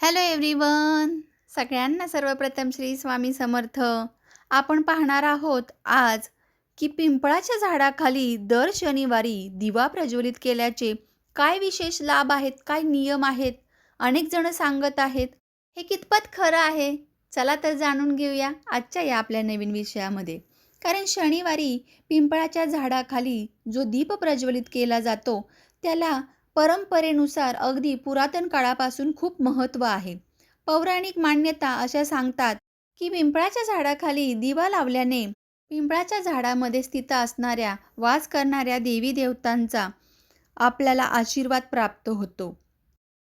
Hello everyone सगळ्यांना सर्वप्रथम श्री स्वामी समर्थ. आपण पाहणार आहोत आज की पिंपळाच्या झाडाखाली दर शनिवारी दिवा प्रज्वलित केल्याचे काय विशेष लाभ आहेत काय नियम आहेत? अनेक जण सांगत आहेत हे कितपत खरं आहे? चला तर जाणून घेऊया आजच्या या आपल्या नवीन विषयामध्ये. कारण शनिवारी पिंपळाच्या झाडाखाली जो दीप प्रज्वलित केला जातो त्याला परंपरेनुसार अगदी पुरातन काळापासून खूप महत्त्व आहे. पौराणिक मान्यता अशा सांगतात की पिंपळाच्या झाडाखाली दिवा लावल्याने पिंपळाच्या झाडामध्ये स्थित असणाऱ्या वास करणाऱ्या देवी देवतांचा आपल्याला आशीर्वाद प्राप्त होतो.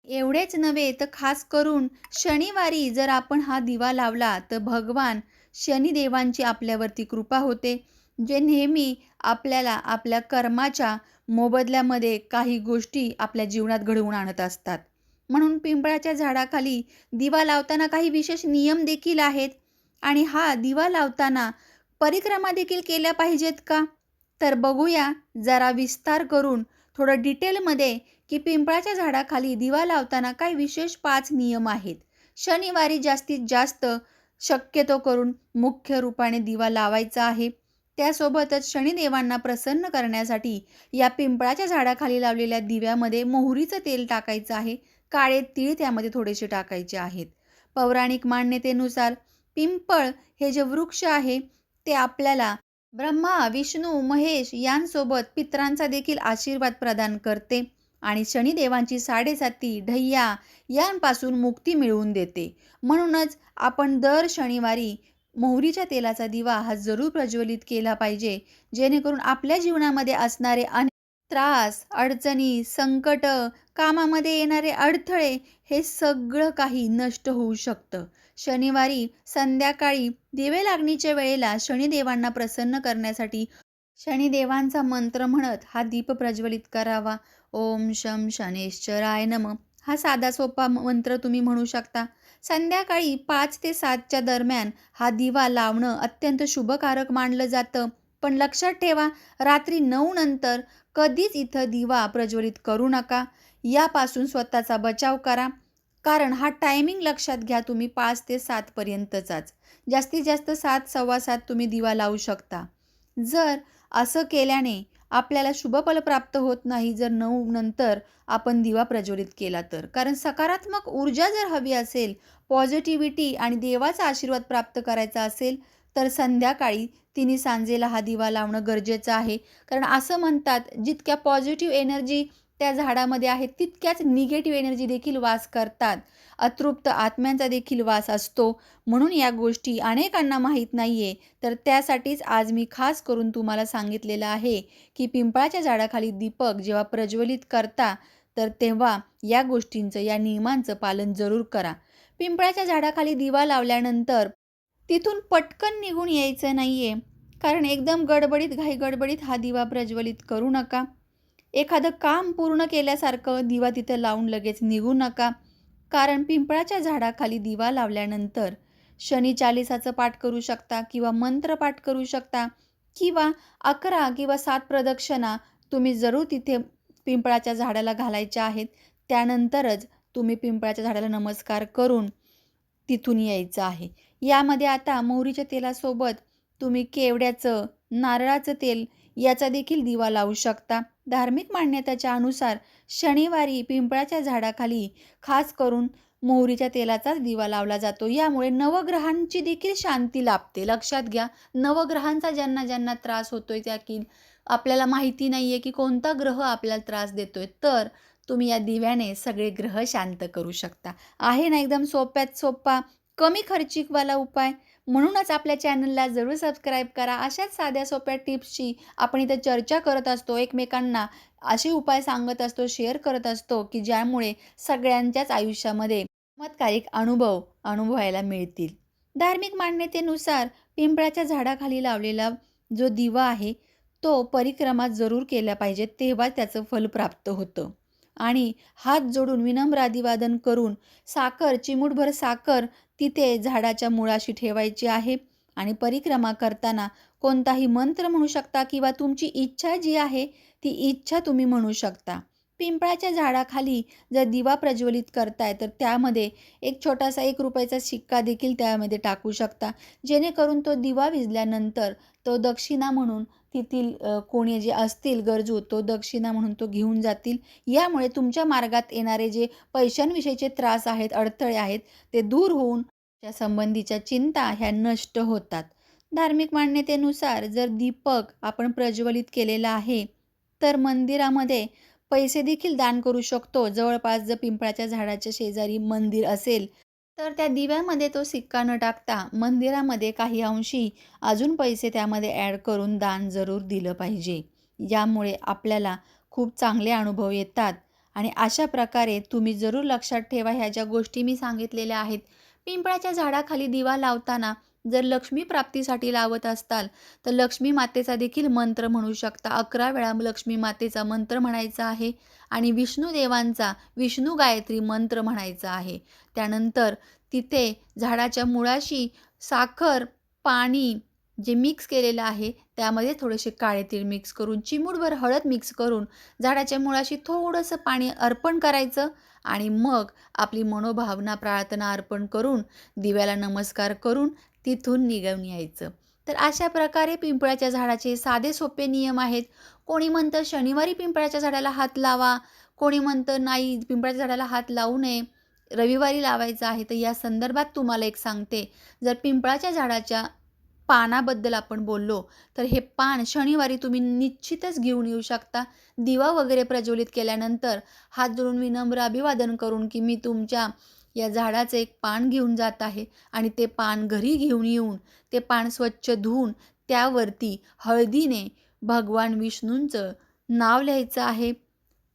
एवढेच नव्हे तर खास करून शनिवारी जर आपण हा दिवा लावला तर भगवान शनिदेवांची आपल्यावरती कृपा होते जे नेहमी आपल्याला आपल्या कर्माच्या मोबदल्यामध्ये काही गोष्टी आपल्या जीवनात घडवून आणत असतात. म्हणून पिंपळाच्या झाडाखाली दिवा लावताना काही विशेष नियम देखील आहेत. आणि हा दिवा लावताना परिक्रमा देखील केल्या पाहिजेत का? तर बघूया जरा विस्तार करून थोडं डिटेलमध्ये की पिंपळाच्या झाडाखाली दिवा लावताना काही विशेष पाच नियम आहेत. शनिवारी जास्तीत जास्त शक्यतो करून मुख्य रूपाने दिवा लावायचा आहे. त्यासोबतच शनिदेवांना प्रसन्न करण्यासाठी या पिंपळाच्या झाडाखाली लावलेल्या दिव्यामध्ये मोहरीचं तेल टाकायचं आहे. काळे तीळ त्यामध्ये थोडेसे टाकायचे आहेत. पौराणिक मान्यतेनुसार पिंपळ हे जे वृक्ष आहे ते आपल्याला ब्रह्मा विष्णू महेश यांसोबत पित्रांचा देखील आशीर्वाद प्रदान करते आणि शनिदेवांची साडेसाती ढय्या यांपासून मुक्ती मिळवून देते. म्हणूनच आपण दर शनिवारी मोहरीच्या तेलाचा दिवा हा जरूर प्रज्वलित केला पाहिजे जेणेकरून आपल्या जीवनामध्ये असणारे अनेक त्रास अडचणी संकट कामामध्ये येणारे अडथळे हे सगळं काही नष्ट होऊ शकतं. शनिवारी संध्याकाळी दिवे लागणीच्या वेळेला शनिदेवांना प्रसन्न करण्यासाठी शनिदेवांचा मंत्र म्हणत हा दीप प्रज्वलित करावा. ओम शम शनेश्चराय नम. हा साधा सोपा मंत्र तुम्ही म्हणू शकता. संध्याकाळी पाच ते सातच्या दरम्यान हा दिवा लावणं अत्यंत शुभकारक मानलं जातं. पण लक्षात ठेवा रात्री नऊ नंतर कधीच इथं दिवा प्रज्वलित करू नका. यापासून स्वतःचा बचाव करा. कारण हा टायमिंग लक्षात घ्या तुम्ही पाच ते सातपर्यंतचाच जास्तीत जास्त सात सव्वा सात तुम्ही दिवा लावू शकता. जर असं केल्याने आपल्याला शुभफल प्राप्त होत नाही जर नऊ नंतर आपण दिवा प्रज्वलित केला तर. कारण सकारात्मक ऊर्जा जर हवी असेल पॉझिटिव्हिटी आणि देवाचा आशीर्वाद प्राप्त करायचा असेल तर संध्याकाळी तिने सांजेला हा दिवा लावणं गरजेचं आहे. कारण असं म्हणतात जितक्या पॉझिटिव्ह एनर्जी त्या झाडामध्ये आहेत तितक्याच निगेटिव्ह एनर्जी देखील वास करतात. अतृप्त आत्म्यांचा देखील वास असतो. म्हणून या गोष्टी अनेकांना माहीत नाही आहे तर त्यासाठीच आज मी खास करून तुम्हाला सांगितलेलं आहे की पिंपळाच्या झाडाखाली दीपक जेव्हा प्रज्वलित करता तर तेव्हा या गोष्टींचं या नियमांचं पालन जरूर करा. पिंपळाच्या झाडाखाली दिवा लावल्यानंतर तिथून पटकन निघून यायचं नाही आहे कारण एकदम गडबडीत घाई गडबडीत हा दिवा प्रज्वलित करू नका. एखादं काम पूर्ण केल्यासारखं दिवा तिथं लावून लगेच निघू नका. कारण पिंपळाच्या झाडाखाली दिवा लावल्यानंतर शनी चालिसाचं पाठ करू शकता किंवा मंत्र पाठ करू शकता किंवा अकरा किंवा सात प्रदक्षिणा तुम्ही जरूर तिथे पिंपळाच्या झाडाला घालायच्या आहेत. त्यानंतरच तुम्ही पिंपळाच्या झाडाला नमस्कार करून तिथून यायचं आहे. यामध्ये आता मोहरीच्या तेलासोबत तुम्ही केवड्याचं नारळाचं तेल याचा देखील दिवा लावू शकता. धार्मिक मान्यतेच्या अनुसार शनिवारी पिंपळाच्या झाडाखाली खास करून मोहरीच्या तेलाचाच दिवा लावला जातो. यामुळे नवग्रहांची देखील शांती लाभते. लक्षात घ्या नवग्रहांचा ज्यांना ज्यांना त्रास होतोय त्या की आपल्याला माहिती नाही आहे की कोणता ग्रह आपल्याला त्रास देतोय. तर तुम्ही या दिव्याने सगळे ग्रह शांत करू शकता. आहे ना एकदम सोप्यात सोपा कमी खर्चिकवाला उपाय? म्हणूनच आपल्या चॅनलला जरूर सबस्क्राईब करा. अशाच साध्या सोप्या टिप्सची आपण इथं चर्चा करत असतो. एकमेकांना असे उपाय सांगत असतो शेअर करत असतो की ज्यामुळे सगळ्यांच्याच आयुष्यामध्ये चमत्कारिक अनुभव अनुभवायला मिळतील. धार्मिक मान्यतेनुसार पिंपळाच्या झाडाखाली लावलेला जो दिवा आहे तो परिक्रमा जरूर केल्या पाहिजे तेव्हा त्याचं फल प्राप्त होतं. आणि हात जोडून विनम्र अभिवादन करून साखर चिमूटभर साखर तिथे झाडाच्या मुळाशी ठेवायची आहे. आणि परिक्रमा करताना कोणताही मंत्र म्हणू शकता किंवा तुमची इच्छा जी आहे ती इच्छा तुम्ही म्हणू शकता. पिंपळाच्या झाडाखाली जर दिवा प्रज्वलित करताय तर त्यामध्ये एक छोटासा एक रुपयाचा शिक्का देखील त्यामध्ये टाकू शकता. जेणेकरून तो दिवा विजल्यानंतर तो दक्षिणा म्हणून तेथील कोणी जे असतील गरजू तो दक्षिणा म्हणून तो घेऊन जातील. यामुळे तुमच्या मार्गात येणारे जे पैशांविषयीचे त्रास आहेत अडथळे आहेत ते दूर होऊन त्या संबंधीच्या चिंता ह्या नष्ट होतात. धार्मिक मान्यतेनुसार जर दीपक आपण प्रज्वलित केलेला आहे तर मंदिरामध्ये पैसे देखील दान करू शकतो. जवळपास जर पिंपळाच्या झाडाच्या शेजारी मंदिर असेल तर त्या दिव्यामध्ये तो सिक्का न टाकता मंदिरामध्ये काही अंशी अजून पैसे त्यामध्ये ॲड करून दान जरूर दिलं पाहिजे. यामुळे आपल्याला खूप चांगले अनुभव येतात. आणि अशा प्रकारे तुम्ही जरूर लक्षात ठेवा ह्या ज्या गोष्टी मी सांगितलेल्या आहेत. पिंपळाच्या झाडाखाली दिवा लावताना जर लक्ष्मी प्राप्तीसाठी लावत असताल तर लक्ष्मी मातेचा देखील मंत्र म्हणू शकता. अकरा वेळा लक्ष्मी मातेचा मंत्र म्हणायचा आहे आणि विष्णुदेवांचा विष्णू गायत्री मंत्र म्हणायचा आहे. त्यानंतर तिथे झाडाच्या मुळाशी साखर पाणी जे मिक्स केलेलं आहे त्यामध्ये थोडेसे काळे तीळ मिक्स करून चिमूटभर हळद मिक्स करून झाडाच्या मुळाशी थोडंसं पाणी अर्पण करायचं आणि मग आपली मनोभावना प्रार्थना अर्पण करून दिव्याला नमस्कार करून तिथून निघून यायचं. तर अशा प्रकारे पिंपळाच्या झाडाचे साधे सोपे नियम आहेत. कोणी म्हणतं शनिवारी पिंपळाच्या झाडाला हात लावा कोणी म्हणतं नाही पिंपळाच्या झाडाला हात लावू नये रविवारी लावायचं आहे तर या संदर्भात तुम्हाला एक सांगते. जर पिंपळाच्या झाडाच्या पानाबद्दल आपण बोललो तर हे पान शनिवारी तुम्ही निश्चितच घेऊन येऊ शकता. दिवा वगैरे प्रज्वलित केल्यानंतर हात जोडून विनम्र अभिवादन करून की मी तुमच्या या झाडाचं एक पान घेऊन जात आहे आणि ते पान घरी घेऊन येऊन ते पान स्वच्छ धुवून त्यावरती हळदीने भगवान विष्णूंचं नाव लिहायचं आहे.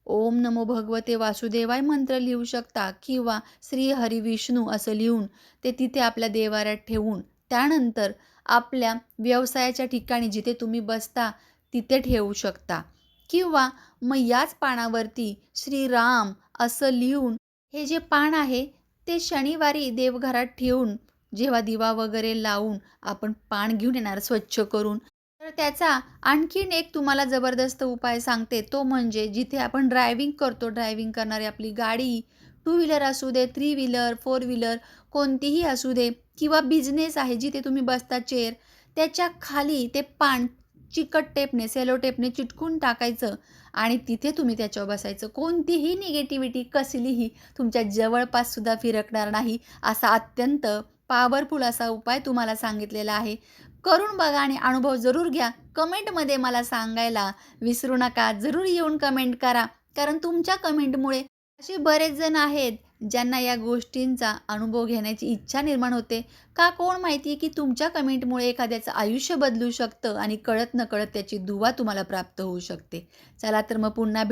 ओम नमो भगवते वासुदेवाय मंत्र लिहू शकता किंवा श्री हरी विष्णू असं लिहून ते तिथे आपल्या देवाऱ्यात ठेवून त्यानंतर आपल्या व्यवसायाच्या ठिकाणी जिथे तुम्ही बसता तिथे ठेवू शकता. किंवा मग याच पानावरती श्रीराम असं लिहून हे जे पान आहे ते शनिवारी देवघरात ठेवून जेव्हा दिवा वगैरे लावून आपण पान घेऊन येणार स्वच्छ करून तर त्याचा आणखीन एक तुम्हाला जबरदस्त उपाय सांगते. तो म्हणजे जिथे आपण ड्रायव्हिंग करतो ड्रायव्हिंग करणारी आपली गाडी टू व्हीलर असू दे थ्री व्हीलर फोर व्हीलर कोणतीही असू दे किंवा बिझनेस आहे जिथे तुम्ही बसता चेअर त्याच्याखाली ते पान चिकट टेपने सेलो टेपने चिटकून टाकायचं आणि तिथे तुम्ही त्याच्यावर बसायचं. कोणतीही निगेटिव्हिटी कसलीही तुमच्या जवळपाससुद्धा फिरकणार नाही असा अत्यंत पॉवरफुल असा उपाय तुम्हाला सांगितलेला आहे. करून बघा आणि अनुभव जरूर घ्या. कमेंटमध्ये मला सांगायला विसरू नका. जरूर येऊन कमेंट करा. कारण तुमच्या कमेंटमुळे असे बरेच जण आहेत ज्यांना या गोष्टींचा अनुभव घेण्याची इच्छा निर्माण होते का कोण माहिती आहे की तुमच्या कमेंटमुळे एखाद्याचं आयुष्य बदलू शकतं आणि कळत नकळत त्याची दुवा तुम्हाला प्राप्त होऊ शकते. चला तर मग पुन्हा